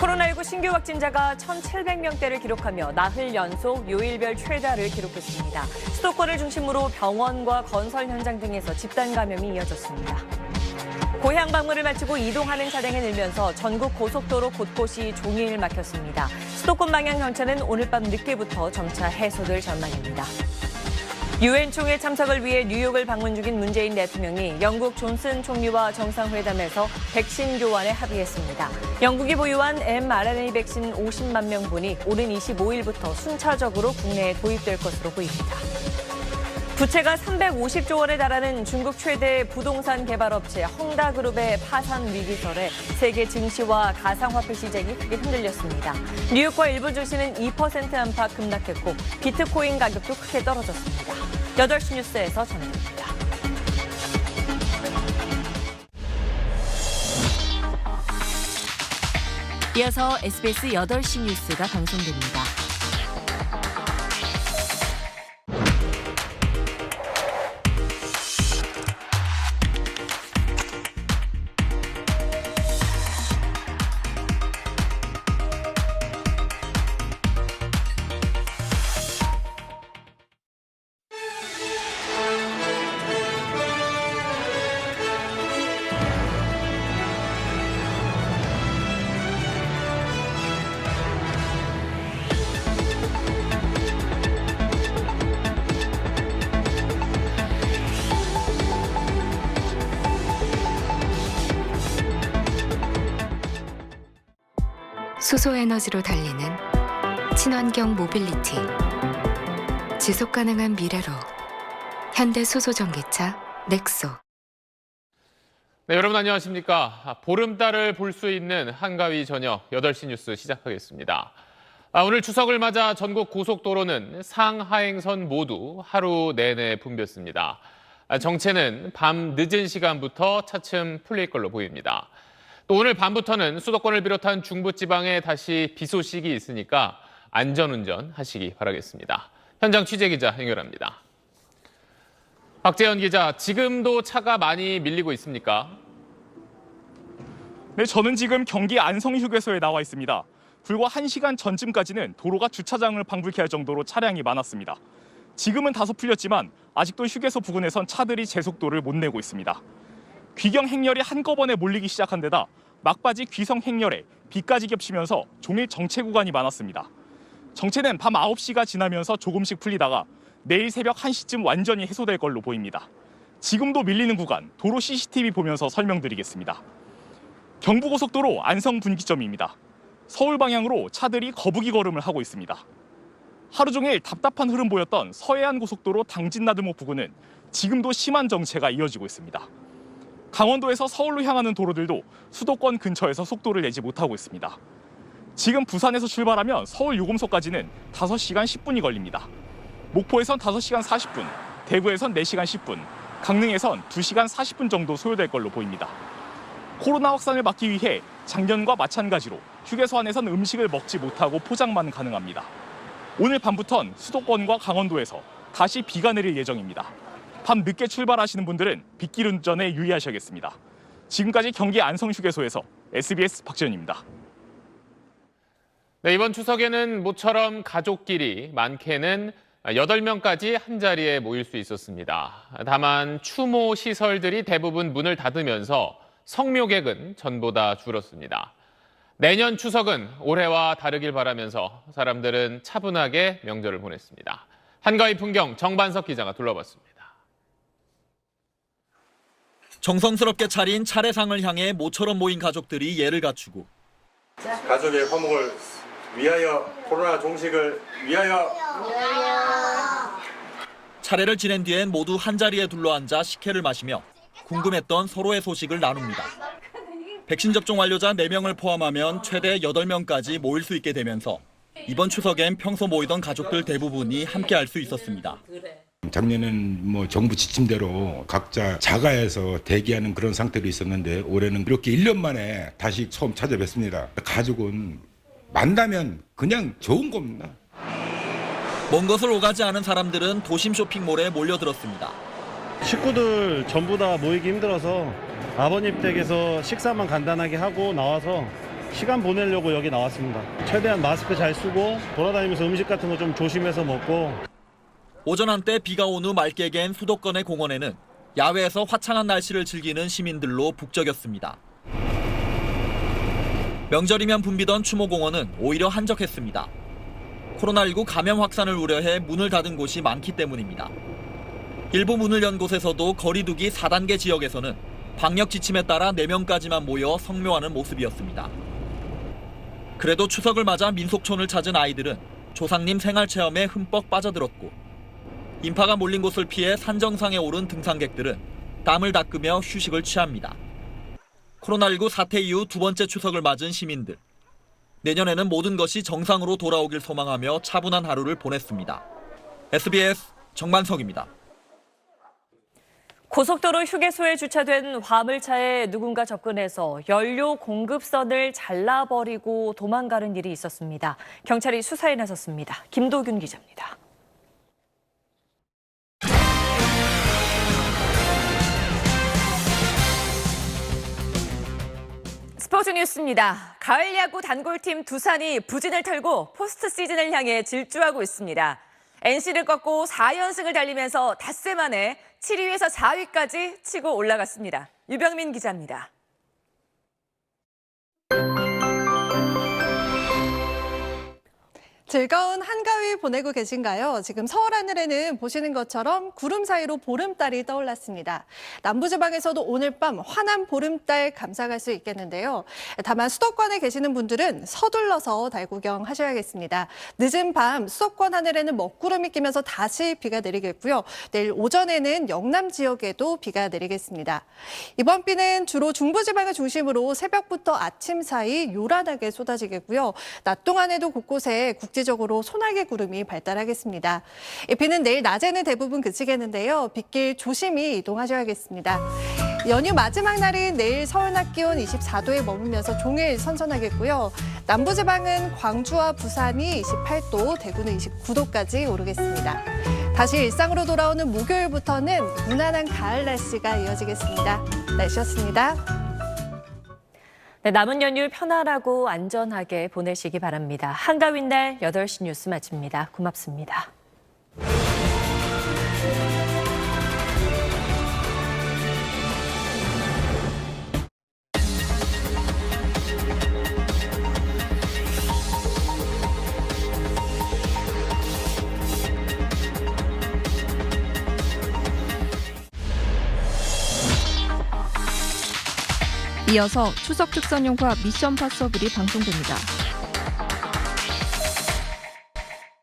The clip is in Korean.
코로나19 신규 확진자가 1,700명대를 기록하며 나흘 연속 요일별 최다를 기록했습니다. 수도권을 중심으로 병원과 건설 현장 등에서 집단 감염이 이어졌습니다. 고향 방문을 마치고 이동하는 차량이 늘면서 전국 고속도로 곳곳이 종일 막혔습니다. 수도권 방향 전체는 오늘 밤 늦게부터 점차 해소될 전망입니다. 유엔 총회 참석을 위해 뉴욕을 방문 중인 문재인 대통령이 영국 존슨 총리와 정상회담에서 백신 교환에 합의했습니다. 영국이 보유한 mRNA 백신 50만 명분이 오는 25일부터 순차적으로 국내에 도입될 것으로 보입니다. 부채가 350조 원에 달하는 중국 최대 부동산 개발업체 헝다그룹의 파산 위기설에 세계 증시와 가상화폐 시장이 크게 흔들렸습니다. 뉴욕과 일부 주시는 2% 안팎 급락했고 비트코인 가격도 크게 떨어졌습니다. 8시 뉴스에서 전해드립니다. 이어서 SBS 8시 뉴스가 방송됩니다. 수소 에너지로 달리는 친환경 모빌리티. 지속 가능한 미래로 현대 수소 전기차 넥소. 네, 여러분 안녕하십니까. 아, 보름달을 볼 수 있는 한가위 저녁 8시 뉴스 시작하겠습니다. 아, 오늘 추석을 맞아 전국 고속도로는 상하행선 모두 하루 내내 붐볐습니다. 아, 정체는 밤 늦은 시간부터 차츰 풀릴 걸로 보입니다. 또 오늘 밤부터는 수도권을 비롯한 중부 지방에 다시 비 소식이 있으니까 안전운전 하시기 바라겠습니다. 현장 취재 기자 연결합니다. 박재현 기자, 지금도 차가 많이 밀리고 있습니까? 네, 저는 지금 경기 안성 휴게소에 나와 있습니다. 불과 1시간 전쯤까지는 도로가 주차장을 방불케 할 정도로 차량이 많았습니다. 지금은 다소 풀렸지만 아직도 휴게소 부근에선 차들이 제속도를 못 내고 있습니다. 귀경 행렬이 한꺼번에 몰리기 시작한 데다 막바지 귀성 행렬에 비까지 겹치면서 종일 정체 구간이 많았습니다. 정체는 밤 9시가 지나면서 조금씩 풀리다가 내일 새벽 1시쯤 완전히 해소될 걸로 보입니다. 지금도 밀리는 구간 도로 CCTV 보면서 설명드리겠습니다. 경부고속도로 안성 분기점입니다. 서울 방향으로 차들이 거북이 걸음을 하고 있습니다. 하루 종일 답답한 흐름 보였던 서해안 고속도로 당진나들목 부근은 지금도 심한 정체가 이어지고 있습니다. 강원도에서 서울로 향하는 도로들도 수도권 근처에서 속도를 내지 못하고 있습니다. 지금 부산에서 출발하면 서울 요금소까지는 5시간 10분이 걸립니다. 목포에선 5시간 40분, 대구에선 4시간 10분, 강릉에선 2시간 40분 정도 소요될 걸로 보입니다. 코로나 확산을 막기 위해 작년과 마찬가지로 휴게소 안에선 음식을 먹지 못하고 포장만 가능합니다. 오늘 밤부턴 수도권과 강원도에서 다시 비가 내릴 예정입니다. 밤 늦게 출발하시는 분들은 빗길 운전에 유의하셔야겠습니다. 지금까지 경기 안성 휴게소에서 SBS 박지현입니다. 네, 이번 추석에는 모처럼 가족끼리 많게는 8명까지 한 자리에 모일 수 있었습니다. 다만 추모 시설들이 대부분 문을 닫으면서 성묘객은 전보다 줄었습니다. 내년 추석은 올해와 다르길 바라면서 사람들은 차분하게 명절을 보냈습니다. 한가위 풍경 정반석 기자가 둘러봤습니다. 정성스럽게 차린 차례상을 향해 모처럼 모인 가족들이 예를 갖추고 가족의 화목을 위하여 코로나 종식을 위하여 차례를 지낸 뒤엔 모두 한자리에 둘러앉아 식혜를 마시며 궁금했던 서로의 소식을 나눕니다. 백신 접종 완료자 4명을 포함하면 최대 8명까지 모일 수 있게 되면서 이번 추석엔 평소 모이던 가족들 대부분이 함께 할 수 있었습니다. 작년엔 뭐 정부 지침대로 각자 자가에서 대기하는 그런 상태로 있었는데 올해는 이렇게 1년 만에 다시 처음 찾아뵙습니다. 가족은 만나면 그냥 좋은 겁니다. 먼 것을 오가지 않은 사람들은 도심 쇼핑몰에 몰려들었습니다. 식구들 전부 다 모이기 힘들어서 아버님 댁에서 식사만 간단하게 하고 나와서 시간 보내려고 여기 나왔습니다. 최대한 마스크 잘 쓰고 돌아다니면서 음식 같은 거 좀 조심해서 먹고 오전 한때 비가 온 후 맑게 갠 수도권의 공원에는 야외에서 화창한 날씨를 즐기는 시민들로 북적였습니다. 명절이면 붐비던 추모공원은 오히려 한적했습니다. 코로나19 감염 확산을 우려해 문을 닫은 곳이 많기 때문입니다. 일부 문을 연 곳에서도 거리두기 4단계 지역에서는 방역 지침에 따라 4명까지만 모여 성묘하는 모습이었습니다. 그래도 추석을 맞아 민속촌을 찾은 아이들은 조상님 생활 체험에 흠뻑 빠져들었고 인파가 몰린 곳을 피해 산정상에 오른 등산객들은 땀을 닦으며 휴식을 취합니다. 코로나19 사태 이후 두 번째 추석을 맞은 시민들. 내년에는 모든 것이 정상으로 돌아오길 소망하며 차분한 하루를 보냈습니다. SBS 정만석입니다. 고속도로 휴게소에 주차된 화물차에 누군가 접근해서 연료 공급선을 잘라버리고 도망가는 일이 있었습니다. 경찰이 수사에 나섰습니다. 김도균 기자입니다. 뉴스입니다. 가을 야구 단골팀 두산이 부진을 털고 포스트 시즌을 향해 질주하고 있습니다. NC를 꺾고 4연승을 달리면서 닷새 만에 7위에서 4위까지 치고 올라갔습니다. 유병민 기자입니다. 즐거운 한가위 보내고 계신가요? 지금 서울 하늘에는 보시는 것처럼 구름 사이로 보름달이 떠올랐습니다. 남부지방에서도 오늘 밤 환한 보름달 감상할 수 있겠는데요. 다만 수도권에 계시는 분들은 서둘러서 달 구경 하셔야겠습니다. 늦은 밤 수도권 하늘에는 먹구름이 끼면서 다시 비가 내리겠고요. 내일 오전에는 영남 지역에도 비가 내리겠습니다. 이번 비는 주로 중부지방을 중심으로 새벽부터 아침 사이 요란하게 쏟아지겠고요. 낮 동안에도 곳곳에 국 지적으로 소나기 구름이 발달하겠습니다. 이 비는 내일 낮에는 대부분 그치겠는데요. 빗길 조심히 이동하셔야겠습니다. 연휴 마지막 날인 내일 서울 낮 기온 24도에 머물면서 종일 선선하겠고요. 남부지방은 광주와 부산이 28도, 대구는 29도까지 오르겠습니다. 다시 일상으로 돌아오는 목요일부터는 무난한 가을 날씨가 이어지겠습니다. 날씨였습니다. 네, 남은 연휴 편안하고 안전하게 보내시기 바랍니다. 한가윈 날 8시 뉴스 마칩니다. 고맙습니다. 이어서 추석 특선용과 미션 파서블이 방송됩니다.